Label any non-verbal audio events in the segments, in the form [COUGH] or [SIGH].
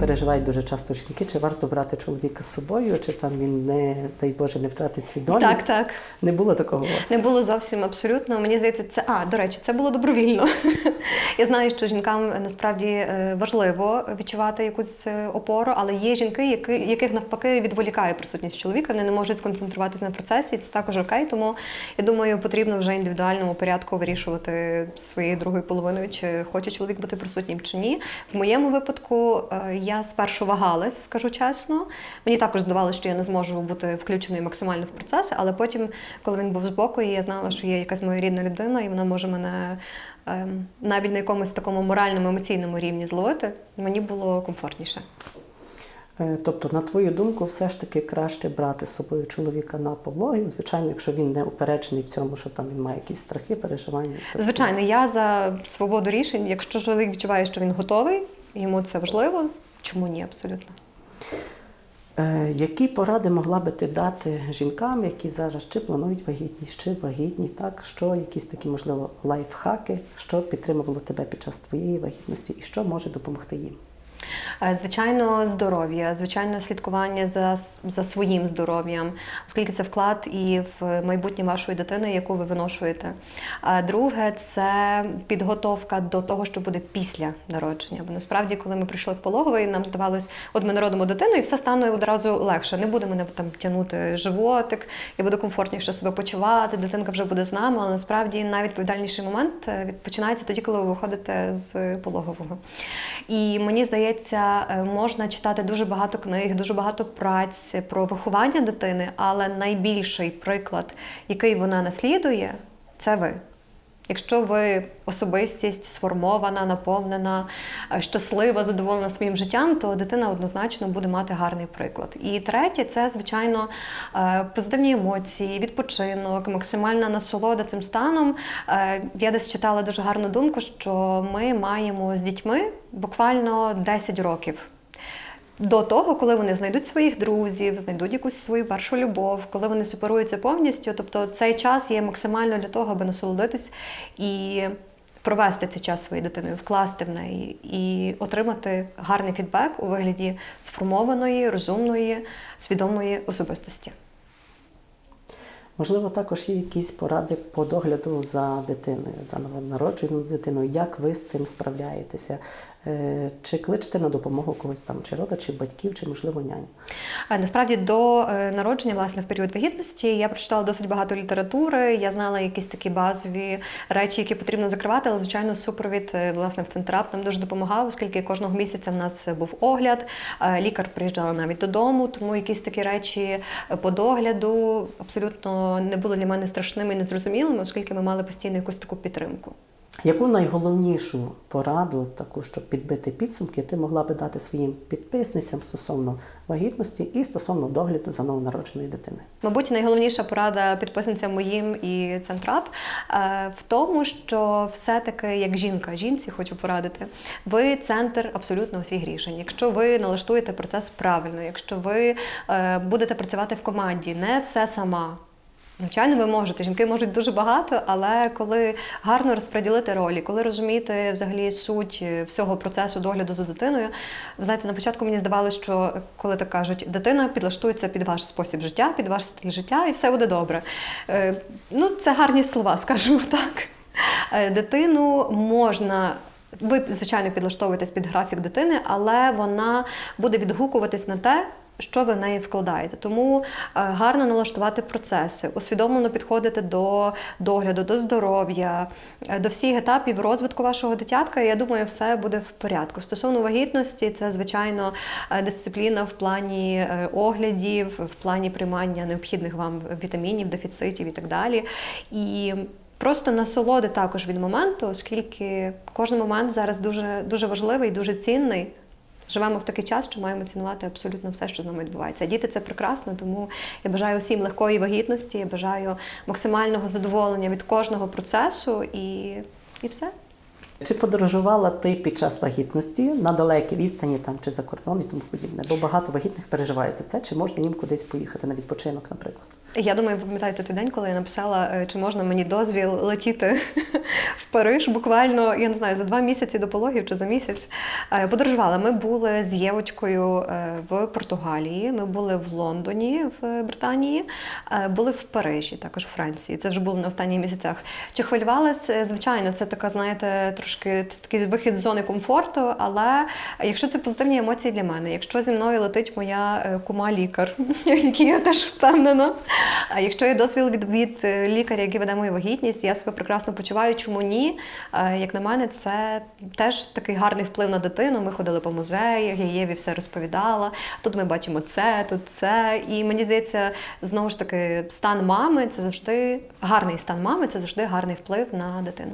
переживають дуже часто жінки, чи варто брати чоловіка з собою, чи там він не, дай Боже, не втратить свідомість. Так, так. Не було такого у вас? Не було зовсім абсолютно. Мені здається, це а до речі, це було добровільно. [LAUGHS] Я знаю, що жінкам е, насправді е, важливо відчувати якусь е, опору, але є жінки, які, яких навпаки відволікає присутність чоловіка, вони не можуть сконцентруватися на процесі. і Це також окей. Тому я думаю, потрібно вже індивідуальному порядку вирішувати своєю другою половиною, чи хоче чоловік бути присутнім чи ні. В моєму випадку я спершу вагалась, скажу чесно. Мені також здавалося, що я не зможу бути включеною максимально в процес, але потім, коли він був збоку, і я знала, що є якась моя рідна людина, і вона може мене ем, навіть на якомусь такому моральному емоційному рівні зловити, мені було комфортніше. Е, Тобто, на твою думку, все ж таки краще брати з собою чоловіка на пологів, звичайно, якщо він не упереджений в цьому, що там він має якісь страхи, переживання. Звичайно, я за свободу рішень. Якщо чоловік відчуває, що він готовий, йому це важливо, чому ні, абсолютно. Е, Які поради могла би ти дати жінкам, які зараз чи планують вагітність, чи вагітні, так що якісь такі, можливо, лайфхаки, що підтримувало тебе під час твоєї вагітності, і що може допомогти їм? Е, Звичайно, здоров'я, звичайно, слідкування за, за своїм здоров'ям, оскільки це вклад і в майбутнє вашої дитини, яку ви виношуєте. А друге, це підготовка до того, що буде після народження. Бо насправді, коли ми прийшли в пологовий, нам здавалось, от ми народимо дитину, і все стане одразу легше. Не буде мене там тягнути животик, я буду комфортніше себе почувати, дитинка вже буде з нами. Але насправді найвідповідальніший момент е, починається тоді, коли ви виходите з пологового. І мені здається, можна читати дуже багато книг, дуже багато праць про виховання дитини, але найбільший приклад, який вона наслідує, це ви. Якщо ви особистість сформована, наповнена, е, щаслива, задоволена своїм життям, то дитина однозначно буде мати гарний приклад. І третє це, звичайно, е, позитивні емоції, відпочинок, максимальна насолода цим станом. Е, Я десь читала дуже гарну думку, що ми маємо з дітьми буквально 10 років. До того, коли вони знайдуть своїх друзів, знайдуть якусь свою першу любов, коли вони сепаруються повністю. Тобто цей час є максимально для того, аби насолодитись і провести цей час своєю дитиною, вкласти в неї і отримати гарний фідбек у вигляді сформованої, розумної, свідомої особистості. Можливо, також є якісь поради по догляду за дитиною, за новонародженою дитиною. Як ви з цим справляєтеся? Е, Чи кличете на допомогу когось там, чи родичів, батьків, чи можливо няню? Е, Насправді до е, народження, власне, в період вагітності я прочитала досить багато літератури. Я знала якісь такі базові речі, які потрібно закривати, але звичайно супровід е, власне в центрап нам дуже допомагав, оскільки кожного місяця в нас був огляд. Лікар приїжджала навіть додому, тому якісь такі речі по догляду абсолютно не були для мене страшними і незрозумілими, оскільки ми мали постійно якусь таку підтримку. Яку найголовнішу пораду, таку, щоб підбити підсумки, ти могла би дати своїм підписницям стосовно вагітності і стосовно догляду за новонародженою дитиною? Мабуть, найголовніша порада підписанцям моїм і Центрап е, в тому, що все-таки як жінка, жінці хочу порадити, ви центр абсолютно усіх рішень. Якщо ви налаштуєте процес правильно, якщо ви е, будете працювати в команді, не все сама. Звичайно, ви можете. Жінки можуть дуже багато, але коли гарно розподілити ролі, коли розумієте взагалі суть е, всього процесу догляду за дитиною, ви знаєте, на початку мені здавалося, що коли так кажуть, дитина підлаштується під ваш спосіб життя, під ваш стиль життя, і все буде добре. Е, ну, це гарні слова, [LAUGHS] скажімо так. Е, Дитину можна. Ви, звичайно, підлаштовуєтесь під графік дитини, але вона буде відгукуватись на те, що ви в неї вкладаєте. Тому е, гарно налаштувати процеси, усвідомлено підходити до догляду, до здоров'я, е, до всіх етапів розвитку вашого дитятка. Я думаю, все буде в порядку. Стосовно вагітності, це звичайно е, дисципліна в плані оглядів, в плані приймання необхідних вам вітамінів, дефіцитів і так далі. І Просто насолоди також від моменту, оскільки кожен момент зараз дуже, дуже важливий, дуже цінний. Живемо в такий час, що маємо цінувати абсолютно все, що з нами відбувається. Діти це прекрасно, тому я бажаю всім легкої вагітності, я бажаю максимального задоволення від кожного процесу і, і все. Чи подорожувала ти під час вагітності на далекій відстані там чи за кордон і тому подібне? Бо багато вагітних переживають за це, чи можна їм кудись поїхати на відпочинок, наприклад? Я думаю, ви пам'ятаєте той день, коли я написала, е, чи можна мені дозвіл летіти Париж буквально, я не знаю, за два місяці до пологів чи за місяць. Е, Подорожували. Ми були з Євочкою е, в Португалії, ми були в Лондоні, в Британії, е, були в Парижі, також у Франції. Це вже було на останніх місяцях. Чи хвилювалась? Е, Звичайно, це така, знаєте, трошки такий вихід з зони комфорту. Але якщо це позитивні емоції для мене, якщо зі мною летить моя кума-лікар, в [LAUGHS] якій я теж впевнена. А якщо є досвід від, від лікаря, який веде мою вагітність, я себе прекрасно почуваю. Чому ні? Е, Як на мене, це теж такий гарний вплив на дитину. Ми ходили по музеях, я Єві все розповідала. Тут ми бачимо це, тут це. І мені здається, знову ж таки, стан мами це завжди гарний стан мами, це завжди гарний вплив на дитину.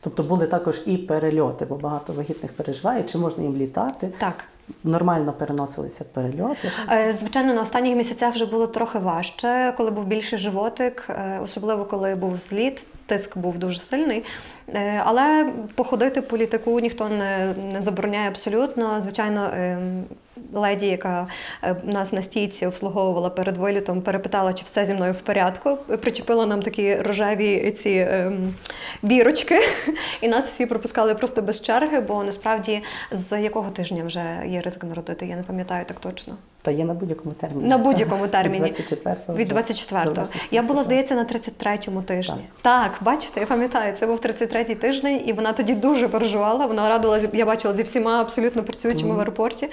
Тобто були також і перельоти, бо багато вагітних переживає, чи можна їм літати. Так. Нормально переносилися перельоти. Е, Звичайно, на останніх місяцях вже було трохи важче, коли був більший животик, е, особливо коли був зліт, тиск був дуже сильний. Е, Але походити по літаку ніхто не, не забороняє абсолютно. Звичайно, ем, леді, яка е, нас на стійці обслуговувала перед вилітом, перепитала, чи все зі мною в порядку. Причепила нам такі рожеві ці ем, бірочки, [LAUGHS] і нас всі пропускали просто без черги, бо насправді з якого тижня вже є ризик народити, я не пам'ятаю так точно. Та є на будь-якому терміні. На будь-якому терміні. Від 24-го. Від 24-го. Я була, здається, на 33-му тижні. Так. бачите, я пам'ятаю, це був 33-й тиждень, і вона тоді дуже переживала. Вона радила, я бачила зі всіма абсолютно працюючими в аеропорті.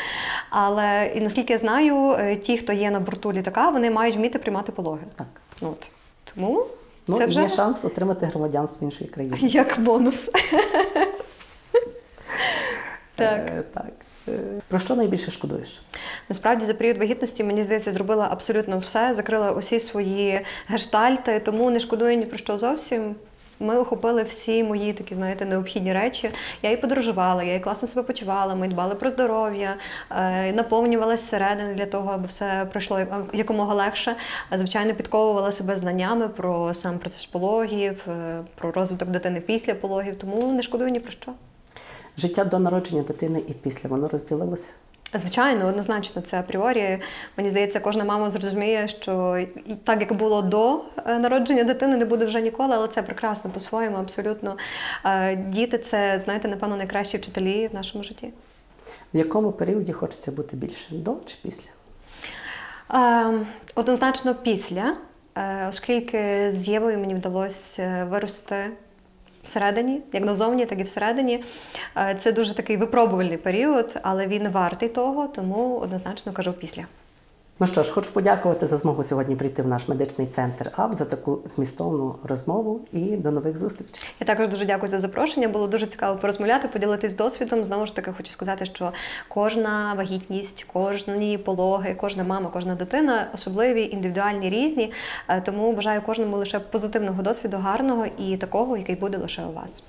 Але і наскільки я знаю, е, ті, хто є на борту літака, вони мають вміти приймати пологи. Так. От. Тому Ну, це вже є шанс отримати громадянство іншої країни. як бонус. так. [LAUGHS] Е, так. Е, Про що найбільше шкодуєш? Насправді за період вагітності мені здається, зробила абсолютно все, закрила усі свої гештальти, тому не шкодую ні про що зовсім. Ми охопили всі мої такі, знаєте, необхідні речі. Я і подорожувала, я і класно себе почувала. Ми дбали про здоров'я, е, наповнювалася зсередини для того, аби все пройшло якомога легше. Звичайно, підковувала себе знаннями про сам процес пологів, е, про розвиток дитини після пологів, тому не шкодую ні про що. Життя до народження дитини і після воно розділилося. Звичайно, однозначно, це апріорі. Мені здається, кожна мама зрозуміє, що так як було до е, народження дитини, не буде вже ніколи, але це прекрасно по-своєму, абсолютно. Е, Діти це, знаєте, напевно, найкращі вчителі в нашому житті. В якому періоді хочеться бути більше? До чи після? Е, Однозначно після, е, оскільки з Євою мені вдалося вирости всередині, як назовні, так і всередині. Е, Це дуже такий випробувальний період, але він вартий того, тому однозначно кажу після. Ну що ж, хочу подякувати за змогу сьогодні прийти в наш медичний центр АВ за таку змістовну розмову і до нових зустрічей. Я також дуже дякую за запрошення. Було дуже цікаво порозмовляти, поділитись досвідом. Знову ж таки, хочу сказати, що кожна вагітність, кожні пологи, кожна мама, кожна дитина особливі, індивідуальні, різні. Е, Тому бажаю кожному лише позитивного досвіду, гарного і такого, який буде лише у вас.